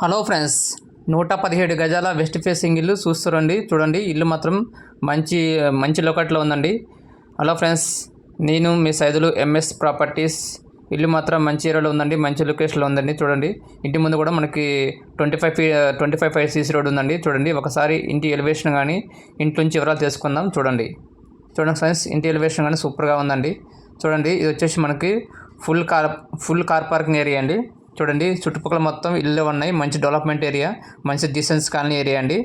Hello friends నూట పదిహేడు గజాల వెస్ట్ ఫేసింగ్ ఇల్లు చూస్తురండి. చూడండి ఇల్లు మాత్రం మంచి మంచి లొకట్లో ఉందండి. హలో ఫ్రెండ్స్ నేను మీ సైదులు ఎంఎస్ ప్రాపర్టీస్. ఇల్లు మాత్రం మంచి ఏరియాలో ఉందండి మంచి లొకేషన్లో ఉందండి చూడండి. ఇంటి ముందు కూడా మనకి twenty five feet twenty five five CC road ఉందండి చూడండి. ఒకసారి ఇంటి ఎలివేషన్ కానీ ఇంటి నుంచి వివరాలు తెలుసుకుందాం చూడండి. చూడండి ఫ్రెండ్స్ ఇంటి ఎలివేషన్ కానీ సూపర్గా ఉందండి. చూడండి ఇది వచ్చేసి మనకి full car full car parking area అండి. చూడండి చుట్టుపక్కల మొత్తం ఇల్లు ఉన్నాయి. మంచి డెవలప్మెంట్ ఏరియా మంచి డిసెన్స్ కాలనీ ఏరియా అండి.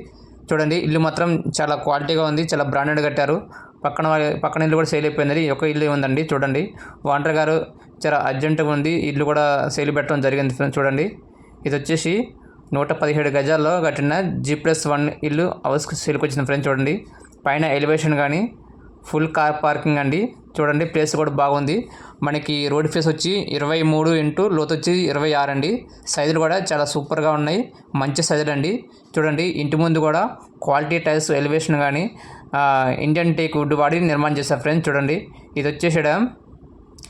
చూడండి ఇల్లు మాత్రం చాలా క్వాలిటీగా ఉంది చాలా బ్రాండెడ్ కట్టారు. పక్కన పక్కన ఇల్లు కూడా సేల్ అయిపోయింది. ఒక ఇల్లు ఉందండి చూడండి. వాంటర్ గారు చాలా అర్జెంటుగా ఉంది ఇల్లు కూడా సేల్ పెట్టడం జరిగింది ఫ్రెండ్స్ చూడండి. ఇది వచ్చేసి నూట పదిహేడు గజాల్లో కట్టిన జీ ప్లస్ వన్ ఇల్లు హౌస్ సేల్కి వచ్చింది ఫ్రెండ్స్ చూడండి. పైన ఎలివేషన్ కానీ ఫుల్ కార్ పార్కింగ్ అండి. చూడండి ప్లేస్ కూడా బాగుంది. మనకి రోడ్ ఫేస్ వచ్చి ఇరవై మూడు ఇంటూ లోతు వచ్చి ఇరవై ఆరు అండి. సైజులు కూడా చాలా సూపర్గా ఉన్నాయి. మంచి సైజులు అండి. చూడండి ఇంటి ముందు కూడా క్వాలిటీ టైల్స్ ఎలివేషన్ కానీ ఇండియన్ టేక్ వుడ్ వాడి నిర్మాణం చేశారు ఫ్రెండ్స్ చూడండి. ఇది వచ్చేసి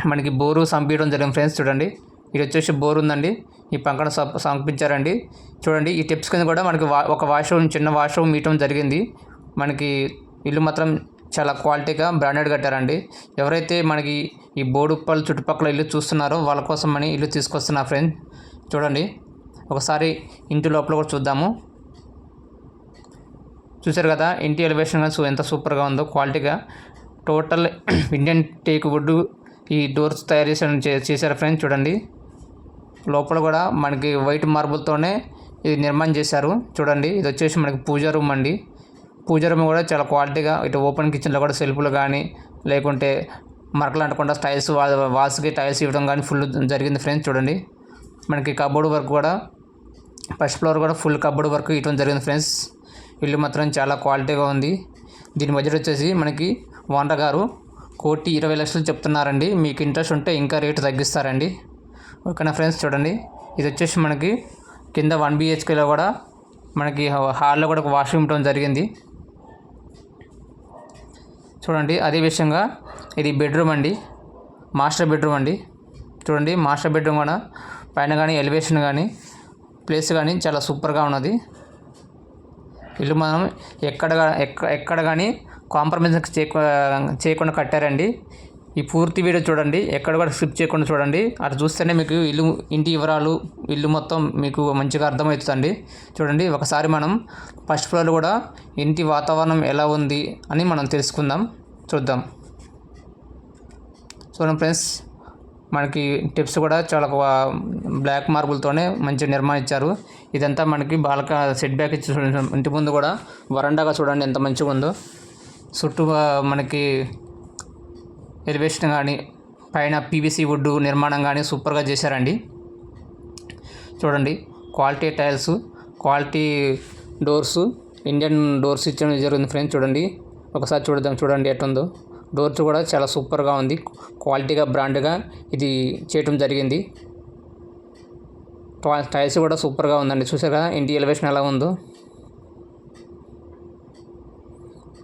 మనకి బోరు సంపించడం జరిగింది ఫ్రెండ్స్ చూడండి. ఇది వచ్చేసి బోర్ ఉందండి. ఈ పక్కన సప్ సంపించారండి. చూడండి ఈ టిప్స్ కింద కూడా మనకి వా ఒక వాష్రూమ్ చిన్న వాష్రూమ్ మీయటం జరిగింది. మనకి ఇల్లు మాత్రం చాలా క్వాలిటీగా బ్రాండెడ్ కట్టారండి. ఎవరైతే మనకి ఈ బోడుప్పల్ చుట్టుపక్కల ఇల్లు చూస్తున్నారో వాళ్ళ కోసం అని ఇల్లు తీసుకొస్తున్నా ఫ్రెండ్ చూడండి. ఒకసారి ఇంటి లోపల కూడా చూద్దాము. చూశారు కదా ఇంటి ఎలివేషన్ కానీ ఎంత సూపర్గా ఉందో క్వాలిటీగా. టోటల్ ఇండియన్ టేక్ వుడ్ ఈ డోర్స్ తయారు చేసిన చేశారు ఫ్రెండ్స్ చూడండి. లోపల కూడా మనకి వైట్ మార్బుల్తోనే ఇది నిర్మాణం చేశారు చూడండి. ఇది వచ్చేసి మనకి పూజా రూమ్ అండి. పూజా రూమ్ కూడా చాలా క్వాలిటీగా ఇటు ఓపెన్ కిచెన్లో కూడా సెల్ఫ్లు కానీ లేకుంటే మరకలు అంటకుండా టైల్స్ వాల్స్కి టైల్స్ ఇవ్వడం కానీ ఫుల్ జరిగింది ఫ్రెండ్స్ చూడండి. మనకి కబోర్డ్ వర్క్ కూడా ఫస్ట్ ఫ్లోర్ కూడా ఫుల్ కబోర్డ్ వర్క్ ఇవ్వడం జరిగింది ఫ్రెండ్స్. ఇల్లు మాత్రం చాలా క్వాలిటీగా ఉంది. దీని బడ్జెట్ వచ్చేసి మనకి ఓనర్ గారు కోటి ఇరవై లక్షలు చెప్తున్నారండి. మీకు ఇంట్రెస్ట్ ఉంటే ఇంకా రేటు తగ్గిస్తారండి. ఓకేనా ఫ్రెండ్స్ చూడండి. ఇది వచ్చేసి మనకి కింద వన్ బిహెచ్కేలో కూడా మనకి హాల్లో కూడా ఒక వాష్రూమ్ ఉండడం జరిగింది. చూడండి అదే విషయంగా ఇది బెడ్రూమ్ అండి. మాస్టర్ బెడ్రూమ్ అండి. చూడండి మాస్టర్ బెడ్రూమ్ కూడా పైన కానీ ఎలివేషన్ కానీ ప్లేస్ కానీ చాలా సూపర్గా ఉన్నది. ఇల్లు మనం ఎక్కడ ఎక్కడ కానీ కాంప్రమైజ్ చేయకుండా కట్టారండి. ఈ పూర్తి వీడియో చూడండి. ఎక్కడ కూడా స్కిప్ చేయకుండా చూడండి. అటు చూస్తేనే మీకు ఇల్లు ఇంటి వివరాలు ఇల్లు మొత్తం మీకు మంచిగా అర్థమవుతుందండి. చూడండి ఒకసారి మనం ఫస్ట్ ఫ్లోర్ కూడా ఇంటి వాతావరణం ఎలా ఉంది అని మనం తెలుసుకుందాం. చూద్దాం. చూడండి ఫ్రెండ్స్ మనకి టిప్స్ కూడా చాలా బ్లాక్ మార్బుల్తోనే మంచి నిర్మాణం ఇచ్చారు ఇదంతా మనకి బాలక సెట్ బ్యాక్ ఇచ్చి చూడండి. ఇంటి ముందు కూడా వరండాగా చూడండి ఎంత మంచిగా ఉందో. చుట్టూ మనకి ఎలివేషన్ కానీ పైన పీవీసీ వుడ్ నిర్మాణం కానీ సూపర్గా చేశారండి. చూడండి quality tiles quality doors Indian doors ఇచ్చడం జరిగింది ఫ్రెండ్స్. చూడండి ఒకసారి చూడదాం చూడండి ఎట్టుందో. డోర్స్ కూడా చాలా సూపర్గా ఉంది. క్వాలిటీగా బ్రాండ్గా ఇది చేయటం జరిగింది. టైల్స్ కూడా సూపర్గా ఉందండి. చూసారు కదా ఇంటి ఎలివేషన్ ఎలా ఉందో.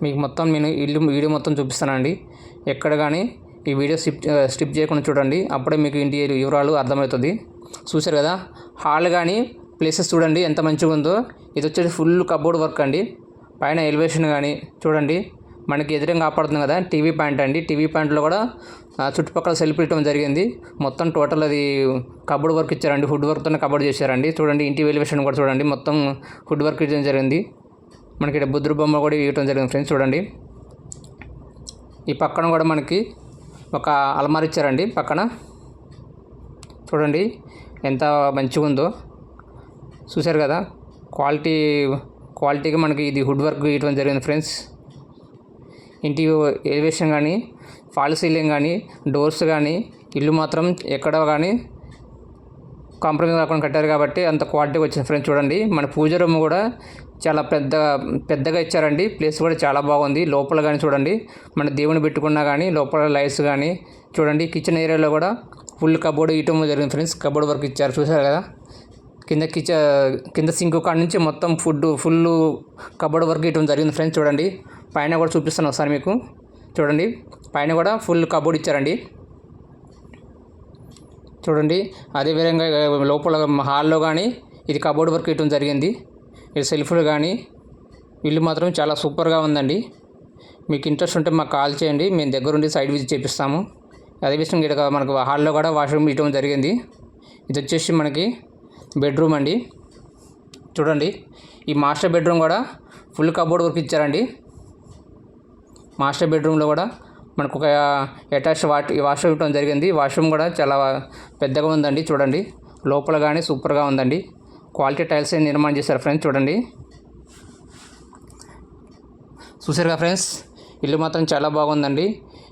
మీకు మొత్తం నేను ఇల్లు వీడియో మొత్తం చూపిస్తానండి. ఎక్కడ కానీ ఈ వీడియో స్కిప్ స్కిప్ చేయకుండా చూడండి. అప్పుడే మీకు ఇంటి వివరాలు అర్థమవుతుంది. చూసారు కదా? హాల్ కానీ ప్లేసెస్ చూడండి ఎంత మంచిగా ఉందో. ఇది వచ్చేసి ఫుల్ కబోర్డ్ వర్క్ అండి. పైన ఎలివేషన్ కానీ చూడండి. మనకి ఎదురుగా కాపాడుతుంది కదా? టీవీ పాయింట్ అండి. టీవీ పాయింట్లో కూడా చుట్టుపక్కల సెల్ఫ్ ఇవ్వడం జరిగింది. మొత్తం టోటల్ అది కబోర్డ్ వర్క్ ఇచ్చారండి. ఫుడ్ వర్క్తోనే కబోర్డ్ చేశారండి. చూడండి ఇంటి ఎలివేషన్ కూడా చూడండి. మొత్తం ఫుడ్ వర్క్ ఇవ్వడం జరిగింది. మనకి ఇక్కడ బుద్ధుడు బొమ్మ కూడా ఇవ్వడం జరిగింది ఫ్రెండ్స్ చూడండి. ఈ పక్కన కూడా మనకి ఒక అలమార ఇచ్చారండి పక్కన. చూడండి ఎంత మంచిగా ఉందో. చూశారు కదా? క్వాలిటీ క్వాలిటీగా మనకి ఇది హుడ్ వర్క్ ఇవ్వడం జరిగింది ఫ్రెండ్స్. ఇంటి ఎలివేషన్ కానీ ఫాల్ సీలింగ్ కానీ డోర్స్ కానీ ఇల్లు మాత్రం ఎక్కడ కానీ కాంప్రమైజ్ కాకుండా కట్టారు కాబట్టి అంత క్వాలిటీగా వచ్చింది ఫ్రెండ్స్ చూడండి. మన పూజ రూమ్ కూడా చాలా పెద్ద పెద్దగా ఇచ్చారండి. ప్లేస్ కూడా చాలా బాగుంది. లోపల కానీ చూడండి. మన దేవుని పెట్టుకున్నా కానీ లోపల లైట్స్ కానీ చూడండి. కిచెన్ ఏరియాలో కూడా ఫుల్ కబోర్డ్ ఇయటం జరిగింది ఫ్రెండ్స్. కబోర్డ్ వర్క్ ఇచ్చారు. చూసారు కదా? కింద కిచ కింద సింక్ కాడ నుంచి మొత్తం ఫుడ్ ఫుల్ కబోర్డ్ వర్క్ ఇవ్వడం జరిగింది ఫ్రెండ్స్ చూడండి. పైన కూడా చూపిస్తాను ఒకసారి మీకు. చూడండి. పైన కూడా ఫుల్ కబోర్డ్ ఇచ్చారండి. చూడండి. అదేవిధంగా లోపల హాల్లో కానీ ఇది కబోర్డ్ వర్క్ ఇవ్వడం జరిగింది. ఇది సెల్ఫ్లు కానీ ఇల్లు మాత్రం చాలా సూపర్గా ఉందండి. మీకు ఇంట్రెస్ట్ ఉంటే మాకు కాల్ చేయండి. మేము దగ్గరుండి సైడ్ విజిట్ చేపిస్తాము. అదేవిధంగా ఇక్కడ మనకు హాల్లో కూడా వాష్రూమ్ ఇవ్వడం జరిగింది. ఇది వచ్చేసి మనకి బెడ్రూమ్ అండి. చూడండి. ఈ మాస్టర్ బెడ్రూమ్ కూడా ఫుల్ కబోర్డ్ వర్క్ ఇచ్చారండి. మాస్టర్ బెడ్రూమ్లో కూడా మనకు ఒక అటాచ్ వాట్ వాష్రూమ్ ఇవ్వడం జరిగింది. వాష్రూమ్ కూడా చాలా పెద్దగా ఉందండి చూడండి. లోపల కానీ సూపర్గా ఉందండి. క్వాలిటీ టైల్స్ నిర్మాణం చేశారు ఫ్రెండ్స్ చూడండి. చూసారుగా ఫ్రెండ్స్? ఇల్లు మాత్రం చాలా బాగుందండి.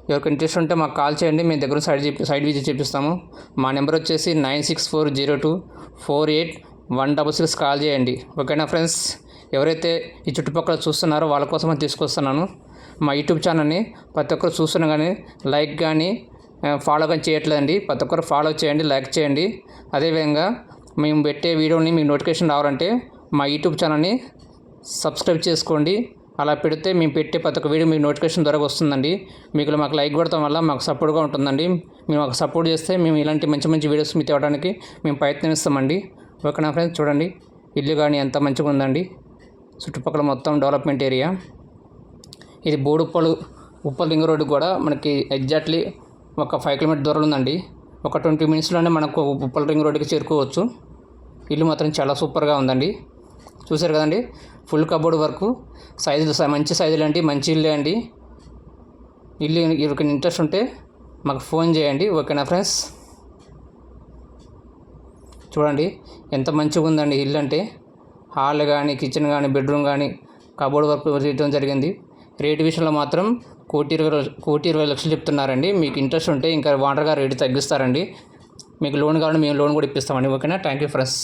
ఎవరికి ఇంట్రెస్ట్ ఉంటే మాకు కాల్ చేయండి మేము దగ్గర సైడ్ చెప్పి సైడ్ విజిట్ చేపిస్తాము. మా నెంబర్ వచ్చేసి nine six four zero two four eight one double six call చేయండి. ఓకేనా ఫ్రెండ్స్? ఎవరైతే ఈ చుట్టుపక్కల చూస్తున్నారో వాళ్ళ కోసం తీసుకొస్తున్నాను. మా యూట్యూబ్ ఛానల్ని ప్రతి ఒక్కరు చూస్తున్నా కానీ లైక్ కానీ ఫాలో కానీ చేయట్లేదండి. ప్రతి ఒక్కరు ఫాలో చేయండి లైక్ చేయండి. అదేవిధంగా మేము పెట్టే వీడియోని మీకు నోటిఫికేషన్ రావాలంటే మా యూట్యూబ్ ఛానల్ని సబ్స్క్రైబ్ చేసుకోండి. అలా పెడితే మేము పెట్టే ప్రతి ఒక్క వీడియో మీకు నోటిఫికేషన్ ద్వారా వస్తుందండి. మీకు మాకు లైక్ కొడటం వల్ల మాకు సపోర్ట్గా ఉంటుందండి. మీరు మాకు సపోర్ట్ చేస్తే మేము ఇలాంటి మంచి మంచి వీడియోస్ మీకు తేవడానికి మేము ప్రయత్నిస్తామండి. ఓకేనా ఫ్రెండ్స్? చూడండి. ఇల్లు కానీ ఎంత మంచిగా ఉందండి. చుట్టుపక్కల మొత్తం డెవలప్మెంట్ ఏరియా. ఇది బోడుప్పలు ఉప్పల్ రింగ్ రోడ్డు కూడా మనకి ఎగ్జాక్ట్లీ ఒక ఫైవ్ కిలోమీటర్ దూరంలో ఉందండి. ఒక ట్వంటీ మినిట్స్లోనే మనకు ఉప్పల్ రింగ్ రోడ్డుకి చేరుకోవచ్చు. ఇల్లు మాత్రం చాలా సూపర్గా ఉందండి. చూశారు కదండి ఫుల్ కబోర్డ్ వర్క్. సైజులు మంచి సైజులు అండి మంచి ఇల్లే అండి. ఇల్లు ఎవరికి ఇంట్రెస్ట్ ఉంటే మాకు ఫోన్ చేయండి ఓకేనా ఫ్రెండ్స్? చూడండి ఎంత మంచిగా ఉందండి ఇల్లు అంటే హాల్ కానీ కిచెన్ కానీ బెడ్రూమ్ కానీ కబోర్డ్ వర్క్ చేయడం జరిగింది. రేటు విషయంలో మాత్రం కోటి ఇరవై కోటి ఇరవై లక్షలు చెప్తున్నారండి. మీకు ఇంట్రెస్ట్ ఉంటే ఇంకా వాటర్గా రేటు తగ్గిస్తారండి. మీకు లోన్ కావాలంటే మేము లోన్ కూడా ఇప్పిస్తామండి. ఓకేనా? Thank you friends.